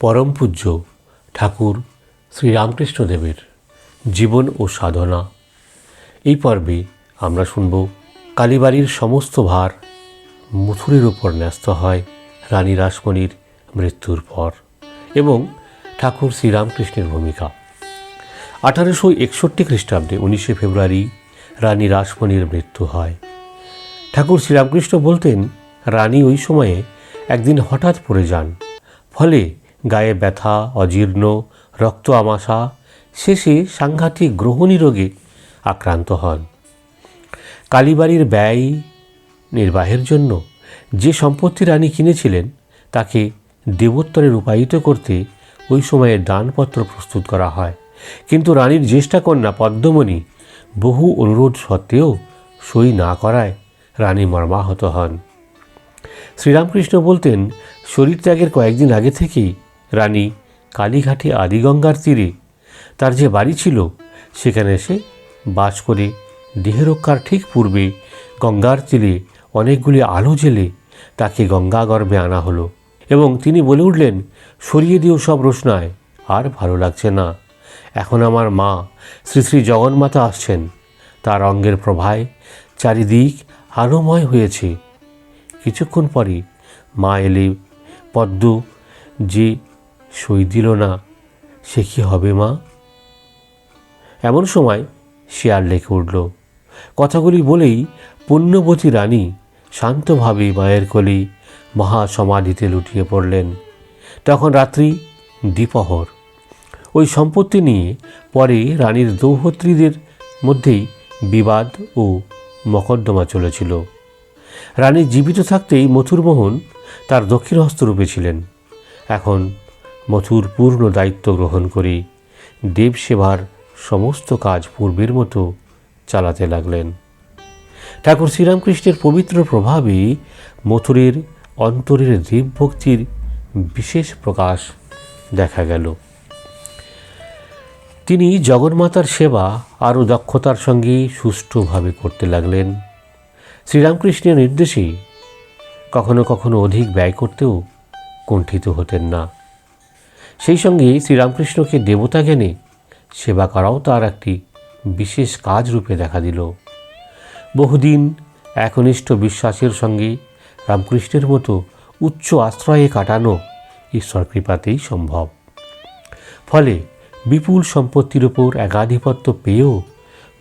পরম পূজ্য ঠাকুর শ্রীরামকৃষ্ণদেবের জীবন ও সাধনা। এই পর্বে আমরা শুনব কালীবাড়ির সমস্ত ভার। মথুরের ওপর ন্যস্ত হয় রানী রাসমণির মৃত্যুর পর এবং ঠাকুর শ্রীরামকৃষ্ণের ভূমিকা। আঠারোশো একষট্টি খ্রিস্টাব্দে উনিশে ফেব্রুয়ারি রানী রাসমণির মৃত্যু হয়। ঠাকুর শ্রীরামকৃষ্ণ বলতেন, রানী ওই সময়ে একদিন হঠাৎ পড়ে যান। ফলে গায়ে ব্যথা, অজীর্ণ, রক্ত আমাশা, শেষে সাংঘাতিক গ্রহণী রোগে আক্রান্ত হন। কালীবাড়ির ব্যয় নির্বাহের জন্য যে সম্পত্তি রানী কিনেছিলেন, তাকে দেবোত্তরে রূপায়িত করতে ওই সময়ে দানপত্র প্রস্তুত করা হয়। কিন্তু রানীর জ্যেষ্ঠা কন্যা পদ্মমণি বহু অনুরোধ সত্ত্বেও সই না করায় রানী মর্মাহত হন। শ্রীরামকৃষ্ণ বলতেন শরীর ত্যাগের কয়েকদিন আগে থেকেই রানী কালীঘাটে আদিগঙ্গার তীরে। তার যে বাড়ি ছিল, সেখানে এসে বাস করে দেহরক্ষার ঠিক পূর্বে গঙ্গার তীরে অনেকগুলি আলো জেলে তাকে গঙ্গা গর্ভে আনা হলো এবং তিনি বলে উঠলেন, সরিয়ে দিও সব রোশনায়, আর ভালো লাগছে না। এখন আমার মা শ্রী শ্রী জগন্মাতা আসছেন। তার অঙ্গের প্রভায় চারিদিক আলোময় হয়েছে। কিছুক্ষণ পরে মা এলে, পদ্ম, যে সই দিল না। সে কি হবে, মা? এমন সময় শেয়ার লেখে উঠল, কথাগুলি বলেই পুণ্যবতী রানী শান্তভাবে মায়ের কোলে মহাসমাধিতে লুটিয়ে পড়লেন। তখন রাত্রি দ্বিপহর ওই সম্পত্তি নিয়ে পরে রানীর দৌহত্রীদের মধ্যেই বিবাদ ও মকদ্দমা চলেছিল। রানী জীবিত থাকতেই মথুরমোহন তার দক্ষিণ হস্তরূপে ছিলেন। এখন মথুর পূর্ণ দায়িত্ব গ্রহণ করে দেব সেবার সমস্ত কাজ পূর্বের মতো চালাতে লাগলেন। ঠাকুর শ্রীরামকৃষ্ণের পবিত্র প্রভাবে মথুরের অন্তরের দেবভক্তির বিশেষ প্রকাশ দেখা গেল। তিনি জগন্মাতার সেবা আরও দক্ষতার সঙ্গে সুষ্ঠুভাবে করতে লাগলেন। শ্রীরামকৃষ্ণের নির্দেশে কখনো কখনো অধিক ব্যয় করতেও কুণ্ঠিত হতেন না। সেই সঙ্গে শ্রীরামকৃষ্ণকে দেবতা জ্ঞানে সেবা করাও তার একটি বিশেষ কাজ রূপে দেখা দিল। বহুদিন একনিষ্ঠ বিশ্বাসের সঙ্গে রামকৃষ্ণের মতো উচ্চ আশ্রয়ে কাটানো ঈশ্বর কৃপাতেই সম্ভব। ফলে বিপুল সম্পত্তির ওপর একাধিপত্য পেয়েও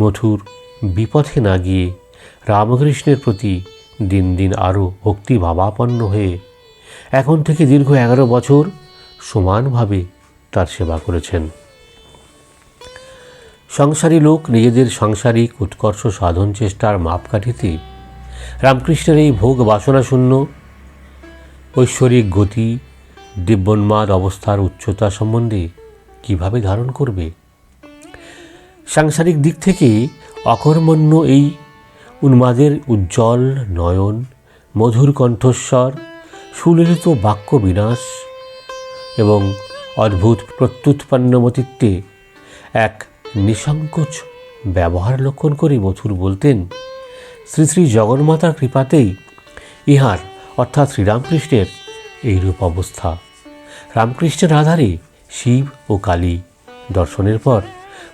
মথুর বিপথে না গিয়ে রামকৃষ্ণের প্রতি দিন দিন আরও ভক্তিভাবাপন্ন হয়ে এখন থেকে দীর্ঘ এগারো বছর সমানভাবে তার সেবা করেছেন। সংসারী লোক নিজেদের সাংসারিক উৎকর্ষ সাধন চেষ্টার মাপকাঠিতে রামকৃষ্ণের এই ভোগ বাসনাশূন্য ঐশ্বরিক গতি, দিব্যন্মাদ অবস্থার উচ্চতা সম্বন্ধে কীভাবে ধারণ করবে? সাংসারিক দিক থেকে অকর্মণ্য এই উন্মাদের উজ্জ্বল নয়ন, মধুর কণ্ঠস্বর, সুললিত বাক্য বিনাশ এবং অদ্ভুত প্রত্যুৎপন্নমতিত্বে এক নিঃসংকোচ ব্যবহার লক্ষণ করে মথুর বলতেন, শ্রী শ্রী জগন্মাতার কৃপাতেই ইহার অর্থাৎ শ্রীরামকৃষ্ণের এইরূপ অবস্থা। রামকৃষ্ণের আধারে শিব ও কালী দর্শনের পর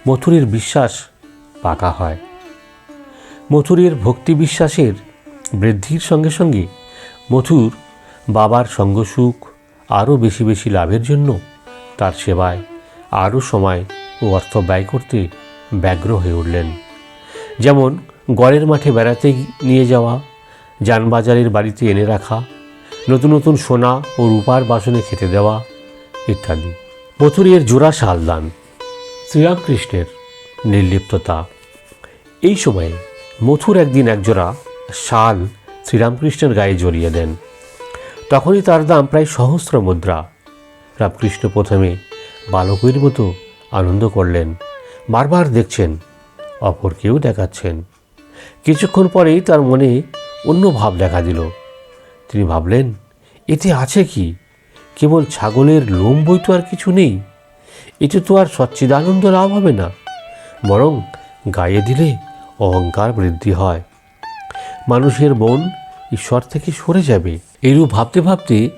মথুরের বিশ্বাস পাকা হয়। মথুরের ভক্তি বিশ্বাসের বৃদ্ধির সঙ্গে সঙ্গে মথুর বাবার সঙ্গসুখ আরও বেশি বেশি লাভের জন্য তার সেবায় আরও সময় ও অর্থ ব্যয় করতে ব্যগ্র হয়ে উঠলেন। যেমন গড়ের মাঠে বেড়াতে নিয়ে যাওয়া, যানবাজারের বাড়িতে এনে রাখা, নতুন নতুন সোনা ও রূপার বাসনে খেতে দেওয়া ইত্যাদি। মথুরের জোড়া শালদান, শ্রীরামকৃষ্ণের নির্লিপ্ততা। এই সময়ে মথুর একদিন একজোড়া শাল শ্রীরামকৃষ্ণের গায়ে জড়িয়ে দেন। তখনই তার দাম প্রায় সহস্র মুদ্রা। রামকৃষ্ণ প্রথমে বালকের মতো আনন্দ করলেন, বারবার দেখছেন অপর কেউ দেখাচ্ছেন। কিছুক্ষণ পরেই তার মনে অন্য ভাব দেখা দিল। তিনি ভাবলেন, এতে আছে কি? কেবল ছাগলের লোম বই তো আর কিছু নেই। এতে তো আর সচ্চিদানন্দ লাভ হবে না। বরং গায়ে দিলে অহংকার বৃদ্ধি হয়। মানুষের মন ঈশ্বর থেকে সরে যাবে। এইরূপ ভাবতে ভাবতে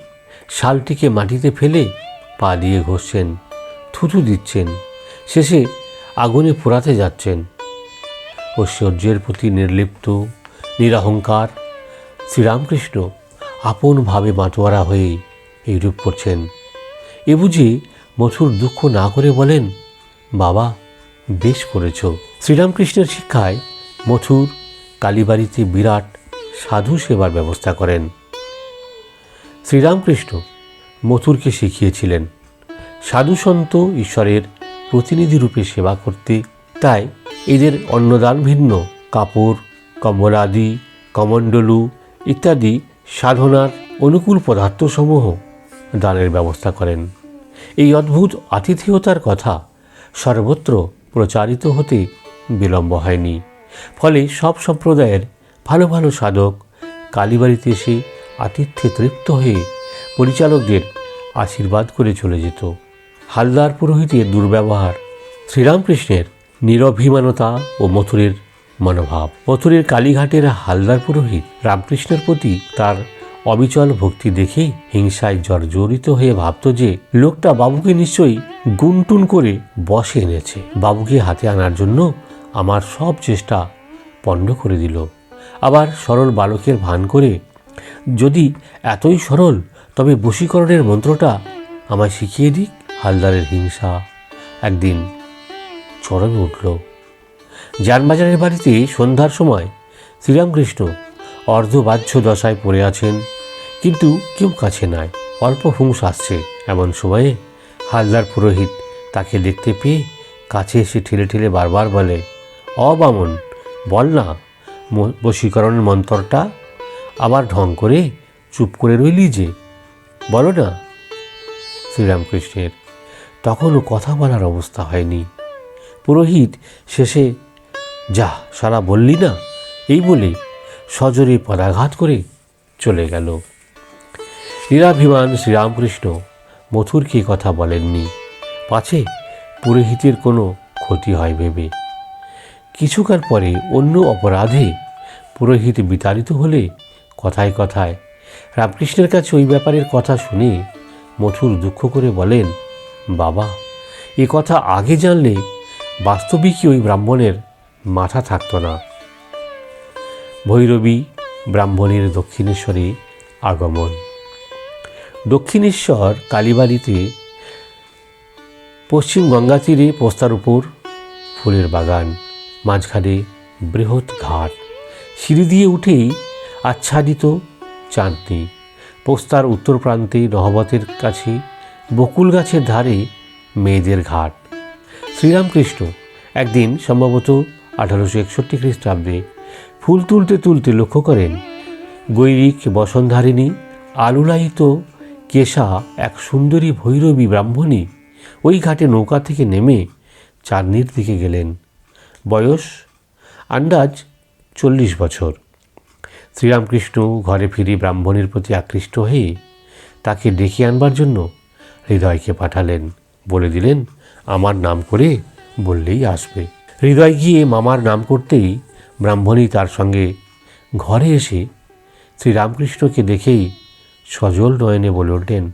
শালটিকে মাটিতে ফেলে পা দিয়ে ঘষছেন থুতু দিচ্ছেন, শেষে আগুনে পোড়াতে যাচ্ছেন। ঐশ্বর্যের প্রতি নির্লিপ্ত, নিরহংকার শ্রীরামকৃষ্ণ আপনভাবে মাতোয়ারা হয়ে এইরূপ করছেন। এ বুঝি মথুর দুঃখ না করে বলেন, বাবা, বেশ করেছ। শ্রীরামকৃষ্ণের শিক্ষায় মথুর কালীবাড়িতে বিরাট সাধু সেবার ব্যবস্থা করেন। শ্রীরামকৃষ্ণ মথুরকে শিখিয়েছিলেন সাধুসন্ত ঈশ্বরের প্রতিনিধি রূপে সেবা করতে। তাই এদের অন্নদান ভিন্ন, কাপড়, কমলাদি, কমণ্ডলু ইত্যাদি সাধনার অনুকূল পদার্থসমূহ দানের ব্যবস্থা করেন। এই অদ্ভুত আতিথেয়তার কথা সর্বত্র প্রচারিত হতে বিলম্ব হয়নি। ফলে সব সম্প্রদায়ের ভালো ভালো সাধক কালীবাড়িতে এসে আতিথ্যে তৃপ্ত হয়ে পরিচালকদের আশীর্বাদ করে চলে যেত। হালদার পুরোহিতের দুর্ব্যবহার শ্রীরামকৃষ্ণের নিরভিমানতা ও মথুরের মনোভাব। মথুরের কালীঘাটের হালদার পুরোহিত রামকৃষ্ণের প্রতি তার অবিচল ভক্তি দেখে হিংসায় জর্জরিত হয়ে ভাবত যে লোকটা বাবুকে নিশ্চয়ই গুনটুন করে বসে এনেছে। বাবুকে হাতে আনার জন্য আমার সব চেষ্টা পণ্ড করে দিল। আবার সরল বালকের ভান করে যদি এতই সরল, তবে বশীকরণের মন্ত্রটা আমায় শিখিয়ে দিক হালদারের হিংসা। একদিন চরমে উঠল। যানবাজারের বাড়িতে সন্ধ্যার সময় শ্রীরামকৃষ্ণ অর্ধবাহ্য দশায় পড়ে আছেন, কিন্তু কেউ কাছে নাই। অল্প হুঁশ আসছে এমন সময়ে হালদার পুরোহিত তাকে দেখতে পেয়ে কাছে এসে ঠেলে ঠেলে বারবার বলে অবামন বল না বশীকরণের মন্ত্রটা আবার ঢং করে চুপ করে রইলি যে। বলো না, শ্রীরামকৃষ্ণের। তখনও কথা বলার অবস্থা হয়নি। পুরোহিত শেষে, যা, সারা বললি না? এই বলে সজোরে পদাঘাত করে চলে গেল। নিরাভিমান শ্রীরামকৃষ্ণ মথুরকে কথা বলেননি। পাছে পুরোহিতের কোনো ক্ষতি হয় ভেবে। কিছুকাল পরে অন্য অপরাধে পুরোহিত বিতাড়িত হলে কথায় কথায়। রামকৃষ্ণের কাছে ওই ব্যাপারের কথা শুনে মথুর দুঃখ করে বলেন, বাবা, এ কথা আগে জানলে বাস্তবিকই ওই ব্রাহ্মণের মাথা থাকতো না। ভৈরবী ব্রাহ্মণের দক্ষিণেশ্বরে আগমন। দক্ষিণেশ্বর কালীবাড়িতে পশ্চিম গঙ্গা তীরে পোস্তার উপর ফুলের বাগান, মাঝখানে বৃহৎ ঘাট। সিঁড়ি দিয়ে উঠেই আচ্ছাদিত চাঁদনি পোস্তার উত্তর প্রান্তে নহবতের কাছে বকুল গাছের ধারে মেয়েদের ঘাট। শ্রীরামকৃষ্ণ একদিন সম্ভবত আঠারোশো একষট্টি খ্রিস্টাব্দে ফুল তুলতে তুলতে লক্ষ্য করেন, গৈরিক বসনধারিণী আলুলায়িত কেশা এক সুন্দরী ভৈরবী ব্রাহ্মণী ওই ঘাটে নৌকা থেকে নেমে চাঁদনির দিকে গেলেন। বয়স আন্দাজ চল্লিশ বছর। শ্রীরামকৃষ্ণ ঘরে ফিরে ব্রাহ্মণের প্রতি আকৃষ্ট হয়ে তাকে ডেকে আনবার জন্য হৃদয়কে পাঠালেন। বলে দিলেন, আমার নাম করে বললেই আসবে। হৃদয় গিয়ে মামার নাম করতেই ব্রাহ্মণী তার সঙ্গে ঘরে এসে শ্রীরামকৃষ্ণকে দেখেই সজল নয়নে বলে উঠলেন,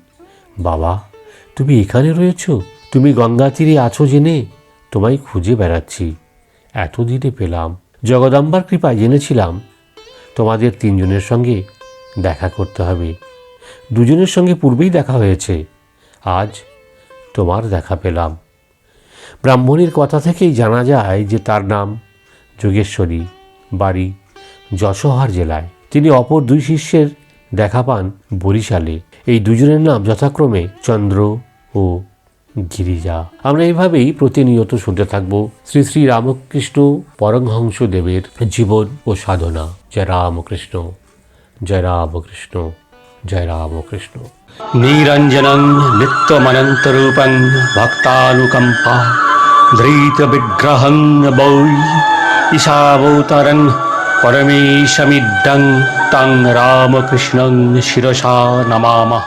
বাবা, তুমি এখানে রয়েছ? তুমি গঙ্গা তীরে আছো জেনে তোমায় খুঁজে বেড়াচ্ছি। এতদিনে পেলাম। জগদম্বার কৃপায় জেনেছিলাম তোমাদের তিনজনের সঙ্গে দেখা করতে হবে। দুজনের সঙ্গে পূর্বেই দেখা হয়েছে। আজ তোমার দেখা পেলাম। ব্রাহ্মণীর কথা থেকেই জানা যায় যে তার নাম যোগেশ্বরী, বাড়ি যশোহার জেলায়। তিনি অপর দুই শিষ্যের দেখা পান বরিশালে। এই দুজনের নাম যথাক্রমে চন্দ্র ও গিরিজা। আমরা এইভাবেই প্রতিনিয়ত শুনতে থাকব শ্রী শ্রী রামকৃষ্ণ পরমহংস দেবের জীবন ও সাধনা। জয় রামকৃষ্ণ জয় রামকৃষ্ণ জয় রামকৃষ্ণ। নিরঞ্জনং নিত্যমনন্তরূপং ভক্তানুকম্পা ধৃত বিগ্রহং বৌ, ঈশাবতরং পরমেশমিদ্দং তং রামকৃষ্ণং শিরসা নমামা।